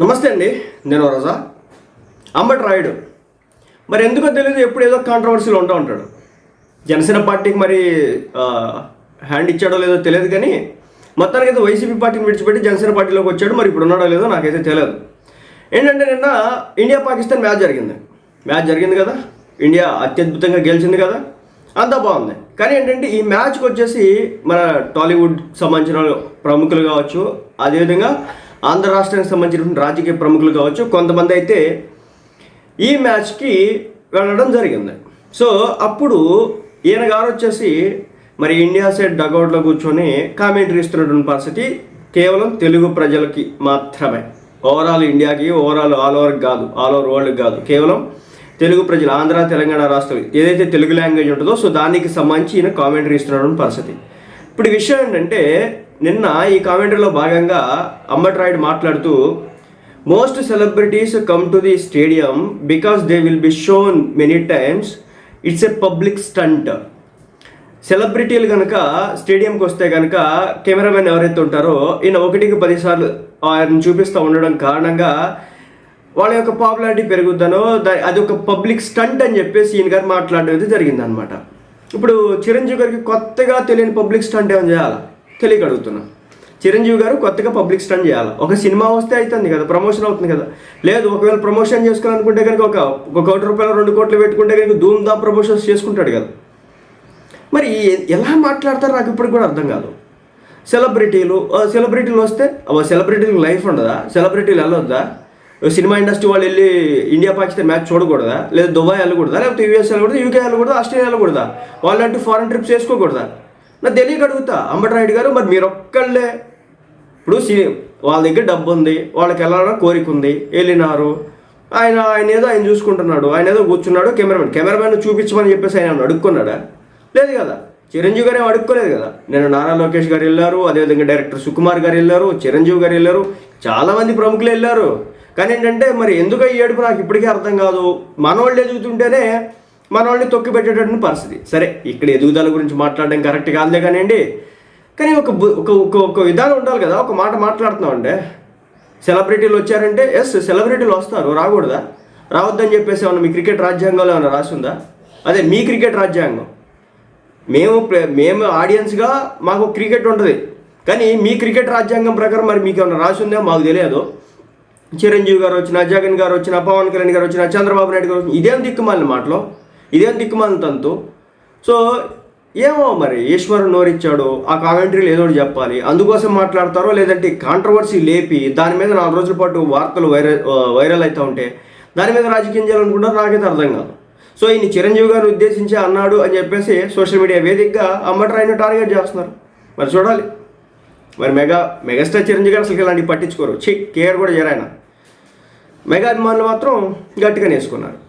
నమస్తే అండి నేను రజా. అంబట్ రాయుడు. మరి ఎందుకో తెలియదు ఎప్పుడు ఏదో కాంట్రవర్సీలు ఉంటూ ఉంటాడు. జనసేన పార్టీకి మరి హ్యాండ్ ఇచ్చాడో లేదో తెలియదు కానీ మొత్తానికి అయితే వైసీపీ పార్టీని విడిచిపెట్టి జనసేన పార్టీలోకి వచ్చాడు. మరి ఇప్పుడు ఉన్నాడో లేదో నాకైతే తెలియదు ఏంటంటే నిన్న ఇండియా పాకిస్తాన్ మ్యాచ్ జరిగింది. మ్యాచ్ జరిగింది కదా? ఇండియా అత్యద్భుతంగా గెలిచింది కదా? అంతా బాగుంది. కానీ ఏంటంటే ఈ మ్యాచ్కి వచ్చేసి మన టాలీవుడ్ సంబంధించిన ప్రముఖులు కావచ్చు అదేవిధంగా ఆంధ్ర రాష్ట్రానికి సంబంధించిన రాజకీయ ప్రముఖులు కావచ్చు కొంతమంది అయితే ఈ మ్యాచ్కి వెళ్ళడం జరిగింది. సో అప్పుడు ఈయన గారు వచ్చేసి మరి ఇండియా సైడ్ డగౌట్లో కూర్చొని కామెంటరీ ఇస్తున్నటువంటి పరిస్థితి కేవలం తెలుగు ప్రజలకి మాత్రమే. ఓవరాల్ ఇండియాకి ఓవరాల్ ఆల్ ఓవర్ కాదు ఆల్ ఓవర్ వరల్డ్ కాదు. కేవలం తెలుగు ప్రజలు ఆంధ్ర తెలంగాణ రాష్ట్రాలు ఏదైతే తెలుగు లాంగ్వేజ్ ఉంటుందో సో దానికి సంబంధించి ఈయన కామెంటరీ ఇస్తున్నటువంటి పరిస్థితి. ఇప్పుడు విషయం ఏంటంటే నిన్న ఈ కామెంటరీలో భాగంగా అంబట్ రాయుడు మాట్లాడుతూ most celebrities come to the stadium because they will be shown many times it's a public stunt సెలబ్రిటీలు కనుక స్టేడియంకి వస్తే కనుక కెమెరామెన్ ఎవరైతే ఉంటారో ఈయన ఒకటికి పదిసార్లు ఆయన చూపిస్తూ ఉండడం కారణంగా వాళ్ళ యొక్క పాపులారిటీ పెరుగుద్దనో అది ఒక పబ్లిక్ స్టంట్ అని చెప్పేసి ఈయన గారు మాట్లాడడం అయితే జరిగిందనమాట ఇప్పుడు చిరంజీవి గారికి కొత్తగా తెలియని పబ్లిక్ స్టంట్ ఏమైనా చేయాలా? తెలియగడుగుతున్నా చిరంజీవి గారు కొత్తగా పబ్లిక్ స్టంట్ చేయాలి? ఒక సినిమా వస్తే అవుతుంది కదా ప్రమోషన్ అవుతుంది కదా. లేదు ఒకవేళ ప్రమోషన్ చేసుకోవాలనుకుంటే కనుక ఒక ఒక కోటి రూపాయలు రెండు కోట్లు పెట్టుకుంటే కనుక ధూమ్ ధామ్ ప్రమోషన్స్ చేసుకుంటాడు కదా. మరి ఎలా మాట్లాడతారు నాకు ఇప్పటికి కూడా అర్థం కాదు. సెలబ్రిటీలు సెలబ్రిటీలు వస్తే అవ సెలబ్రిటీలకు లైఫ్ ఉండదా? సెలబ్రిటీలు వెళ్ళొద్దా? సినిమా ఇండస్ట్రీ వాళ్ళు వెళ్ళి ఇండియా పాకిస్తాన్ మ్యాచ్ చూడకూడదా? లేదా దుబాయ్ వెళ్ళకూడదా? లేకపోతే యూఎస్ వెళ్ళకూడదు? యూకే వెళ్ళకూడదా? ఆస్ట్రేలియా వెళ్ళకూడదా? వాళ్ళంటూ ఫారెన్ ట్రిప్స్ చేసుకోకూడదా? నాకు తెలియక అడుగుతా అంబటరాయుడు గారు మరి మీరు ఒక్కళ్ళే ఇప్పుడు సి వాళ్ళ దగ్గర డబ్బు ఉంది వాళ్ళకి వెళ్ళాలని కోరిక ఉంది వెళ్ళినారు. ఆయన ఆయన ఏదో ఆయన చూసుకుంటున్నాడు ఆయన ఏదో కూర్చున్నాడు కెమెరామెన్. కెమెరామెన్ చూపించమని చెప్పేసి ఆయన అడుక్కున్నాడా? లేదు కదా. చిరంజీవి గారు ఏం అడుక్కోలేదు కదా. నేను నారా లోకేష్ గారు వెళ్ళారు అదేవిధంగా డైరెక్టర్ సుకుమార్ గారు వెళ్ళారు చిరంజీవి గారు వెళ్ళారు చాలామంది ప్రముఖులు వెళ్ళారు. కానీ ఏంటంటే మరి ఎందుకు ఈ ఏడుపు నాకు ఇప్పటికీ అర్థం కాదు. మనవాళ్ళు ఎదుగుతుంటేనే మనవాళ్ళని తొక్కి పెట్టేటటువంటి పరిస్థితి. సరే ఇక్కడ ఎదుగుదల గురించి మాట్లాడడం కరెక్ట్ కాదులే కానివ్వండి కానీ ఒక బు- ఒక ఒక ఒక విధానం ఉండాలి కదా ఒక మాట మాట్లాడుతున్నాం అంటే సెలబ్రిటీలు వచ్చారంటే ఎస్ సెలబ్రిటీలు వస్తారు రాకూడదా? రావద్దని చెప్పేసి ఏమన్నా మీ క్రికెట్ రాజ్యాంగంలో ఏమైనా రాసిందా అదే మీ క్రికెట్ రాజ్యాంగం. మేము మేము ఆడియన్స్గా మాకు క్రికెట్ ఉంటుంది. కానీ మీ క్రికెట్ రాజ్యాంగం ప్రకారం మరి మీకు ఏమైనా రాసి ఉందేమో మాకు తెలియదు. చిరంజీవి గారు వచ్చిన జగన్ గారు వచ్చిన పవన్ కళ్యాణ్ గారు వచ్చిన చంద్రబాబు నాయుడు గారు వచ్చిన ఇదేం దిక్కుమాలిన మాటలో? ఇదేం దిక్కుమాలిన తంతు సో ఏమో మరి ఈశ్వరుడు నోరిచ్చాడు ఆ కామెంటరీలు ఏదో ఒకటి చెప్పాలి. అందుకోసం మాట్లాడతారో లేదంటే కాంట్రవర్సీ లేపి దాని మీద నాలుగు రోజుల పాటు వార్తలు వైరల్ వైరల్ అవుతూ ఉంటే దాని మీద రాజకీయం చేయాలనుకుంటారు నాకైతే అర్థం కాదు. సో ఈయన చిరంజీవి గారిని ఉద్దేశించి అన్నాడు అని చెప్పేసి సోషల్ మీడియా వేదికగా అమ్మటరాయిని టార్గెట్ చేస్తున్నారు. మరి చూడాలి. మరి మెగా మెగాస్టార్ చిరంజీవి గారు అసలు ఇలాంటివి పట్టించుకోరు. చెక్ కేర్ కూడా చేరాయన మెగా అభిమానులు మాత్రం గట్టిగా నేసుకున్నారు